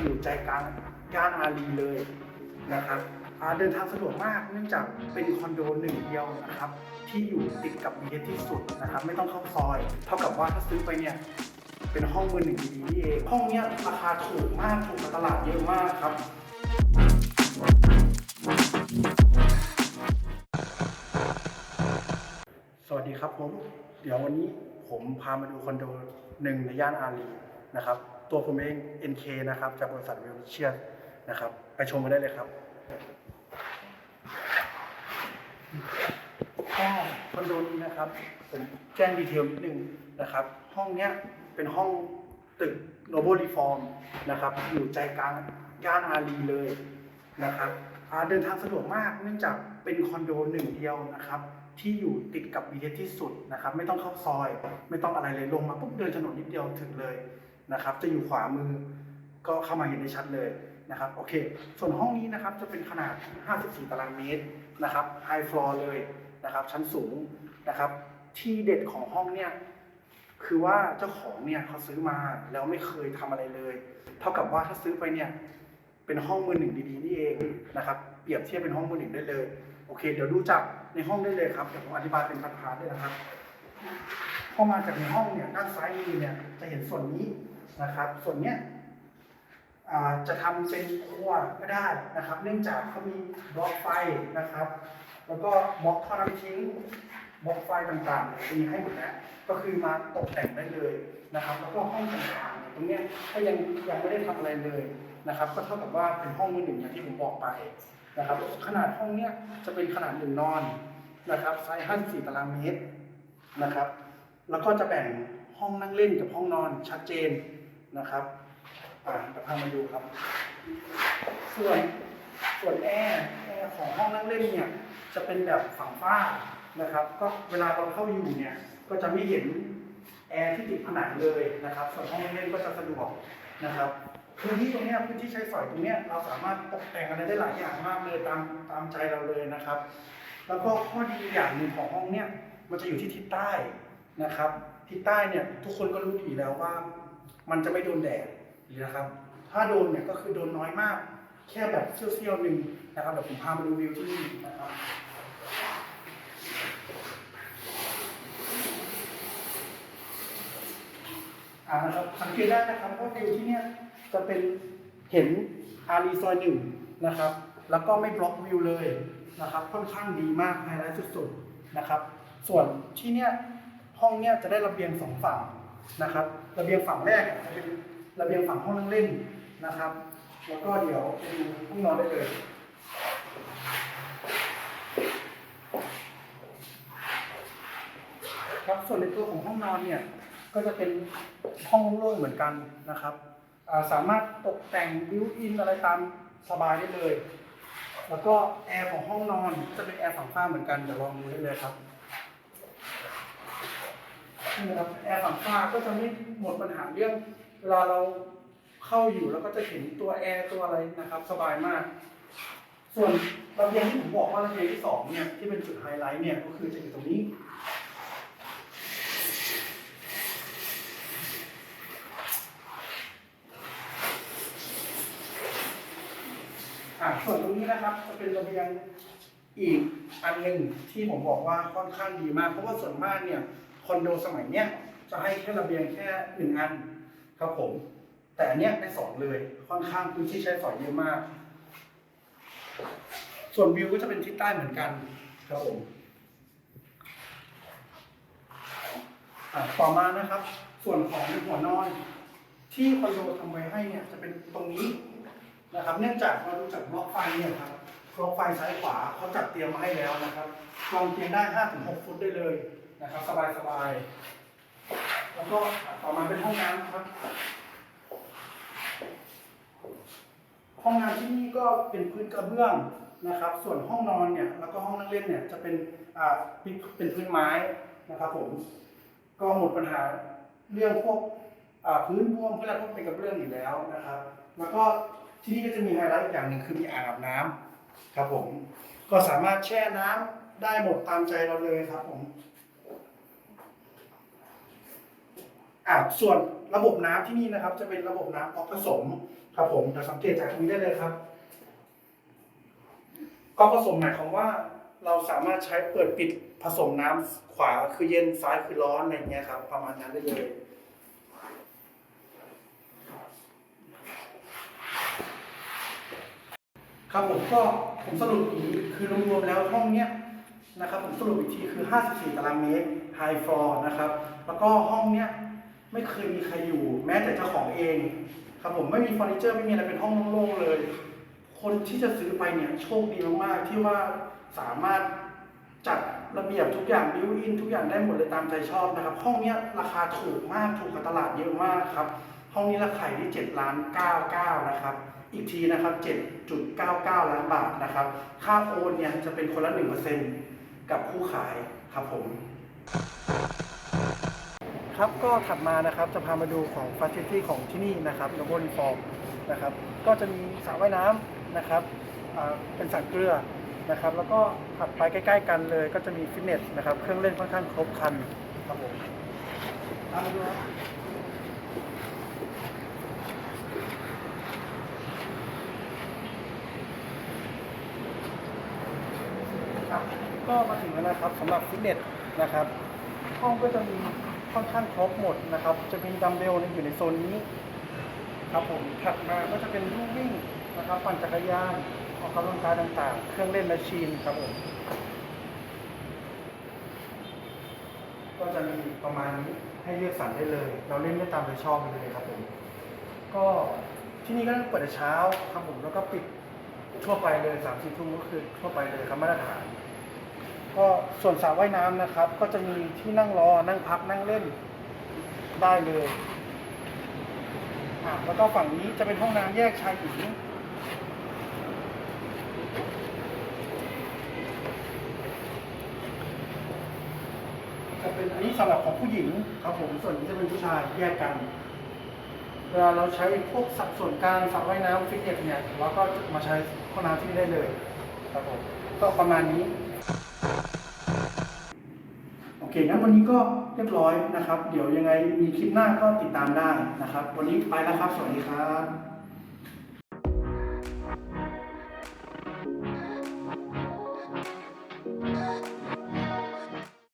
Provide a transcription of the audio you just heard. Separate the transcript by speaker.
Speaker 1: อยู่ใจกลางย่านอารีเลยนะครับเดินทางสะดวกมากเนื่องจากเป็นคอนโดหนึ่งเดียวนะครับ ที่อยู่ติดกับบีเที่สุดนะครับ ไม่ต้องเข้าซอย เท่ากับว่าถ้าซื้อไปเนี่ยเป็นห้องมือหนึ่งดีๆนี่เองห้องเนี้ยราคาถูกมากถูกกว่าตลาดเยอะมากครับสวัสดีครับผม เดี๋ยววันนี้ผมพามาดูคอนโดหนึ่งในย่านอารีนะครับ ตัวผมเอง NK นะครับ จากบริษัทเวลเชียร์นะครับ ไปชมกันได้เลยครับคอนโดนี้นะครับ ผมแจ้งดีเทลนิดนึงนะครับ ห้องเนี้ยเป็นห้องตึก Noble Reform นะครับ อยู่ใจกลางย่านอารีเลยนะครับเดินทางสะดวกมากเนื่องจากเป็นคอนโดหนึ่งเดียวนะครับ ที่อยู่ติดกับ BTS ที่สุดนะครับ ไม่ต้องเข้าซอย ไม่ต้องอะไรเลยลงมาปุ๊บเดินถนนนิดเดียวถึงเลย นะครับ จะอยู่ขวามือก็เข้ามาเห็นได้ชัดเลยนะครับโอเค ส่วนห้องนี้นะครับจะเป็นขนาด 54 ตารางเมตรนะครับไฮฟลอร์เลยนะครับชั้นสูงนะครับ ที่เด็ดของห้องเนี่ยคือว่าเจ้าของเนี่ยเขาซื้อมาแล้วไม่เคยทำอะไรเลย เท่ากับว่าถ้าซื้อไปเนี่ยเป็นห้องมือหนึ่งดีๆนี่เองนะครับเปรียบเทียบเป็นห้องมือหนึ่งได้เลยโอเค เดี๋ยวดูจากในห้องได้เลยครับเดี๋ยวผมอธิบายเป็นพาร์ทๆด้วยนะครับ พอมาจากในห้องเนี่ยด้านซ้ายมือเนี่ยจะเห็นส่วนนี้นะครับ ส่วนเนี้ยจะทำเป็นครัวก็ได้นะครับ เนื่องจากเขามีบล็อกไฟนะครับ แล้วก็บล็อกท่อน้ำทิ้งบล็อกไฟต่างๆมีให้หมดแล้วก็คือมาตกแต่งได้เลยนะครับ แล้วก็ห้องต่างๆตรงเนี้ยก็ยังยังไม่ได้ทำอะไรเลยนะครับ ก็เท่ากับว่าเป็นห้องมือหนึ่งอย่างที่ผมบอกไปนะครับ ขนาดห้องเนี้ยจะเป็นขนาดหนึ่งนอนนะครับไซส์54ตารางเมตรนะครับ แล้วก็จะแบ่งห้องนั่งเล่นกับห้องนอนชัดเจนนะครับอ่าเดี๋ยวพามาดูครับ ส่วนส่วนแอร์แอร์ของห้องนั่งเล่นเนี่ยจะเป็นแบบฝั่งฝ้านะครับ ก็เวลาเราเข้าอยู่เนี่ยก็จะไม่เห็นแอร์ที่ติดผนังเลยนะครับ ส่วนห้องนั่งเล่นก็จะสะดวกนะครับพื้นที่ตรงเนี้ยพื้นที่ใช้สอยตรงเนี้ยเราสามารถตกแต่งอะไรได้หลายอย่างมากเลยตามตามใจเราเลยนะครับ แล้วก็ข้อดีอย่างหนึ่งของห้องเนี้ยมันจะอยู่ที่ทิศใต้ นะครับทิศใต้เนี่ยทุกคนก็รู้ดีอยู่แล้วว่า มันจะไม่โดนแดดนะครับ ถ้าโดนเนี่ยก็คือโดนน้อยมาก แค่แบบเสี้ยวๆหนึ่งนะครับเดี๋ยวผมพามาดูวิวที่นี่นะครับอ่านะครับสังเกตได้นะครับว่าวิวที่เนี่ยจะเป็นเห็นอารีซอยหนึ่งนะครับ แล้วก็ไม่บล็อกวิวเลยนะครับ ค่อนข้างดีมากไฮไลท์สุดๆนะครับ ส่วนที่เนี่ย ห้องเนี่ยจะได้ระเบียงสองฝั่งนะครับ ระเบียงฝั่งแรกจะเป็นระเบียงฝั่งห้องนั่งเล่นนะครับ แล้วก็เดี๋ยวไปดูห้องนอนได้เลยครับส่วนในตัวของห้องนอนเนี่ยก็จะเป็นห้องโล่งๆเหมือนกันนะครับสามารถตกแต่งบิวอินอะไรตามสบายได้เลย แล้วก็แอร์ของห้องนอนจะเป็นแอร์ฝั่งฝ้าเหมือนกันเดี๋ยวลองดูได้เลยครับ นี่นะครับแอร์ฝั่งฝ้าก็จะไม่หมดปัญหาเรื่องเวลาเราเข้าอยู่แล้วก็จะเห็นตัวแอร์ตัวอะไรนะครับ สบายมาก ส่วนระเบียงที่ผมบอกว่าระเบียงที่สองเนี่ยที่เป็นจุดไฮไลท์เนี่ยก็คือจะอยู่ตรงนี้อะส่วนตรงนี้นะครับจะเป็นระเบียงอีกอันหนึ่งที่ผมบอกว่าค่อนข้างดีมาก เพราะว่าส่วนมากเนี่ย คอนโดสมัยเนี้ยจะให้แค่ระเบียงแค่หนึ่งอันครับผม แต่อันเนี้ยได้สองเลยค่อนข้างพื้นที่ใช้สอยเยอะมาก ส่วนวิวก็จะเป็นทิศใต้เหมือนกันครับผมต่อมานะครับ ส่วนของหัวนอน ที่คอนโดทำไว้ให้เนี่ยจะเป็นตรงนี้นะครับ เนื่องจากเราดูจากบล็อกไฟเนี่ยครับบล็อกไฟซ้ายขวาเขาจัดเตรียมมาให้แล้วนะครับวางเตียงได้5-6ฟุตได้เลย นะครับสบายๆแล้วก็ต่อมาเป็นห้องน้ำครับ ห้องน้ำที่นี่ก็เป็นพื้นกระเบื้องนะครับ ส่วนห้องนอนเนี่ยแล้วก็ห้องนั่งเล่นเนี่ยจะเป็นอ่าเป็นพื้นไม้นะครับผม ก็หมดปัญหาเรื่องพวกอ่าพื้นบวมพื้นอะไรพวกเป็นกระเบื้องอยู่แล้วนะครับ แล้วก็ที่นี่ก็จะมีไฮไลท์อีกอย่างหนึ่งคือมีอ่างอาบน้ำครับผม ก็สามารถแช่น้ำได้หมดตามใจเราเลยครับผม อ่าส่วนระบบน้ำที่นี่นะครับ จะเป็นระบบน้ำออกผสมครับผมเราสังเกตจากตรงนี้ได้เลยครับก็ผสมหมายความว่าเราสามารถใช้เปิดปิดผสมน้ำขวาคือเย็นซ้ายคือร้อนอะไรเงี้ยครับ ประมาณนั้นได้เลยครับผมก็ผมสรุปอีกคือรวมๆแล้วห้องเนี้ยนะครับผมสรุปอีกทีคือ 54 ตารางเมตร high floor นะครับ แล้วก็ห้องเนี้ย ไม่เคยมีใครอยู่ แม้แต่เจ้าของเอง ครับผมไม่มีเฟอร์นิเจอร์ไม่มีอะไรเป็นห้องโล่งๆเลย คนที่จะซื้อไปเนี่ยโชคดีมากๆที่ว่าสามารถจัดระเบียบทุกอย่างบิวอินทุกอย่างได้หมดเลยตามใจชอบนะครับ ห้องเนี้ยราคาถูกมากถูกกว่าตลาดเยอะมากครับ ห้องนี้ราคาอยู่ที่7ล้าน99นะครับ อีกทีนะครับ 7.99 ล้านบาทนะครับ ค่าโอนเนี่ยจะเป็นคนละ 1%กับผู้ขายครับผม ครับก็ถัดมานะครับจะพามาดูของฟ a ซิตี้ของที่นี่นะครับโนโบลีฟอร์มนะครับก็จะมีสระว่ายน้ำนะครับเป็นสระเกลือนะครับแล้วก็ถัดไปใกล้ ๆ กันเลยก็จะมีฟิตเนสนะครับเครื่องเล่นค่อนข้างครบครันครับผมตามมาดูก็มาถึงแล้วนะครับสำหรับฟิตเนสนะครับห้องก็จะมี ค่อนข้างครบหมดนะครับ จะมีดัมเบลอยู่ในโซนนี้ครับผมถัดมาก็จะเป็นลู่วิ่งนะครับ ปั่นจักรยานออกกำลังกายต่างๆ เครื่องเล่นแมชชีนครับผมก็จะมีประมาณนี้ให้เลือกสรรได้เลย เราเล่นได้ตามใจชอบเลยครับผมก็ที่นี่ก็เปิดแต่เช้าครับผมแล้วก็ปิดทั่วไปเลยสามสี่ทุ่มก็คือทั่วไปเลยครับมาตรฐาน ก็ส่วนสระว่ายน้ำนะครับ ก็จะมีที่นั่งรอนั่งพักนั่งเล่นได้เลยอะแล้วก็ฝั่งนี้จะเป็นห้องน้ำแยกชายหญิงจะเป็นอันนี้สำหรับของผู้หญิงครับผมส่วนนี้จะเป็นผู้ชายแยกกันเวลาเราใช้พวกสัดส่วนกลางสระว่ายน้ำฟิตเนสเนี่ยเราก็มาใช้ห้องน้ำที่นี่ได้เลยครับผมก็ประมาณนี้ โอเคงั้นวันนี้ก็เรียบร้อยนะครับ เดี๋ยวยังไงมีคลิปหน้าก็ติดตามได้นะครับ วันนี้ไปแล้วครับ สวัสดีครับ